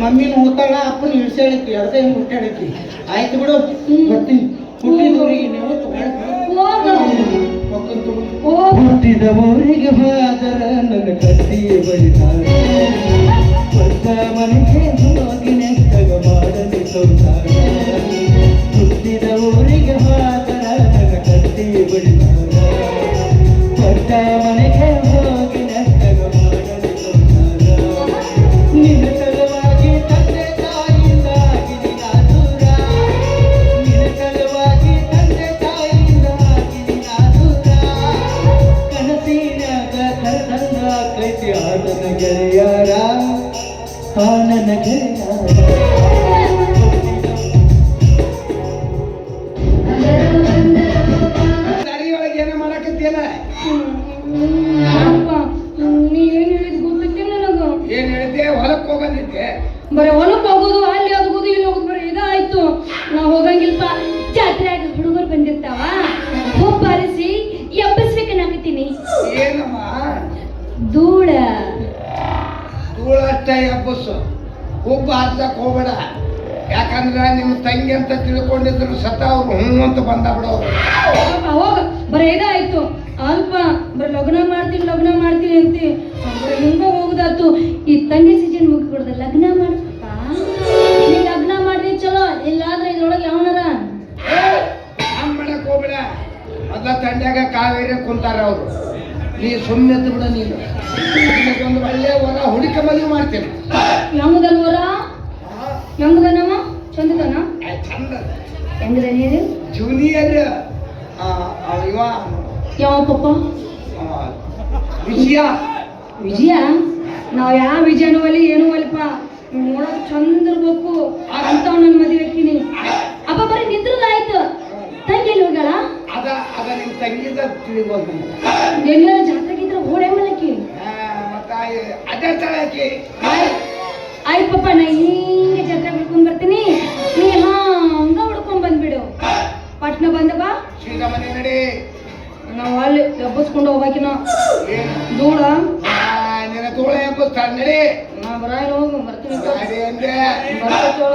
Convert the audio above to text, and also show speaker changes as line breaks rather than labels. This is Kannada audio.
ಮಮ್ಮಿನ ಹೋತಾಳ ಅಪ್ಪನ ಇಳಿಸಾಳಕ್ಕಿ ಅರ್ಧ ಹಿಂಗೆ ಹುಟ್ಟಾಡಕ್ಕಿ ಆಯ್ತು ಬಿಡು ಬರ್ತೀನಿ. ಹುಟ್ಟಿದವರಿಗೆ ನೀವು ಹುಟ್ಟಿದವರಿಗೆ ಬಾದರ ನನ್ನ ಕಟ್ಟಿ ಬಳಿತಾರೆ ಸ್ವಂತ ಮನೆಗೆ ಗೆಳೆಯರ
ದಾರಿಯೊಳಗೆ ಏನೋ ಮಾಡಕತ್ತಿಯಲ್ಲ?
ಅಪ್ಪ ನೀ ಏನ್ ಹೇಳಿದ್ ಗೊತ್ತಿಲ್ಲ ನನಗೆ.
ಏನ್ ಹೇಳಿದ್ದೆ ಹೊಲಕ್ಕೆ ಹೋಗೋದಿದ್ದೆ
ಬರೀ ಹೊಲಕ್ಕೆ ಹೋಗೋದು
ಎಬ್ಬಸ್ಸು ಉಬ್ಬು ಹಾಕ್ಸಕ್ ಹೋಗ್ಬೇಡ. ಯಾಕಂದ್ರೆ ನಿಮ್ಮ ತಂಗಿ ಅಂತ ತಿಳ್ಕೊಂಡಿದ್ರು ಸತ ಅವ್ರು ಹ್ಞೂ ಅಂತ ಬಂದ ಬಿಡೋರು
ಅವಾಗ ಹೋಗ. ಬರೀ ಇದಾಯ್ತು. ಅಲ್ಪ ಬರೀ ಲಗ್ನ ಮಾಡ್ತೀನಿ ಲಗ್ನ ಮಾಡ್ತೀನಿ ಅಂತ. ಹಿಂಗ ಹೋಗುದಾತು ಈ ತಂಗಿ ಸೀಜನ್ ಮುಗಿಬಿಡ್ದ ಲಗ್ನ ಮಾಡ್ತಪ್ಪ ನೀ ಲಗ್ನ ಮಾಡಿದ್ರೆ ಚಲೋ. ಇಲ್ಲಾದ್ರೆ ಇದ್ರೊಳಗೆ ಯಾವನಾರ?
ಹಂಗ್ ಮಾಡಕ್ ಹೋಗ್ಬೇಡ. ಅದ ತಂಡ್ಯಾಗ ಕಾವೇರಿ ಕುಂತಾರ ಅವರು. ನೀ ಸುಮ್ಮನೆ ಬಿಡ ನೀನು. ಒಂದು ಒಳ್ಳೆ ವರ ಹುಡುಕ ಮದುವೆ ಮಾಡ್ತೇನೆ.
ಹೆಂಗದಲ್ವರ ಹೆಂಗದನಮ್ಮ ಚಂದದನ?
ಚಂದ.
ಹೆಂಗದ ನೀನು?
ಜೂನಿಯರ್ ಇವ.
ಯಾವ ಪಪ್ಪ?
ವಿಜಯ.
ವಿಜಯ? ನಾವು ಯಾವ ವಿಜಯನೂ ಒಲಿ ಏನೂ ಒಲಿಪ ನೋಡೋ ಚಂದ ಇರ್ಬೇಕು ಅಂತ ನನ್ನ ಮದುವೆ ಹಾಕಿನಿ ಅಪ್ಪ ಬರೀ ನಿದ್ರದಾಯ್ತು ತಂಗಿ ಎಲ್ಲಿ ಹೋಗ್ಯಾಳ?
ಅದ ಅದ ನಿಮ್ ತಂಗಿದ ತಿಳಿಬೋದು ನಮ್ಗೆ.
ಆಯ್ತು ಪಪ್ಪ ನಾ ಹಿಂಗೆ ಜಾತ್ರೆ ಹುಡ್ಕೊಂಡ್ ಬರ್ತೀನಿ. ನೀ ಹಂಗ ಹುಡ್ಕೊಂಡ್ ಬಂದ್ಬಿಡು. ಪಟ್ನ ಬಂದ ಬಾ. ನಾವು ಅಲ್ಲಿ ಎಬ್ಬಸ್ಕೊಂಡು ಹೋಗ್ಬೇಕಿನ
ಎಂಬುತ್ತ ನಡಿ.
ನಾ ಬರಾಯ್ ಹೋಗು ಬರ್ತೀನಿ. ನೋಡ
ನಡಿ ಅಂದೆ
ಬರ್ತೈತೋ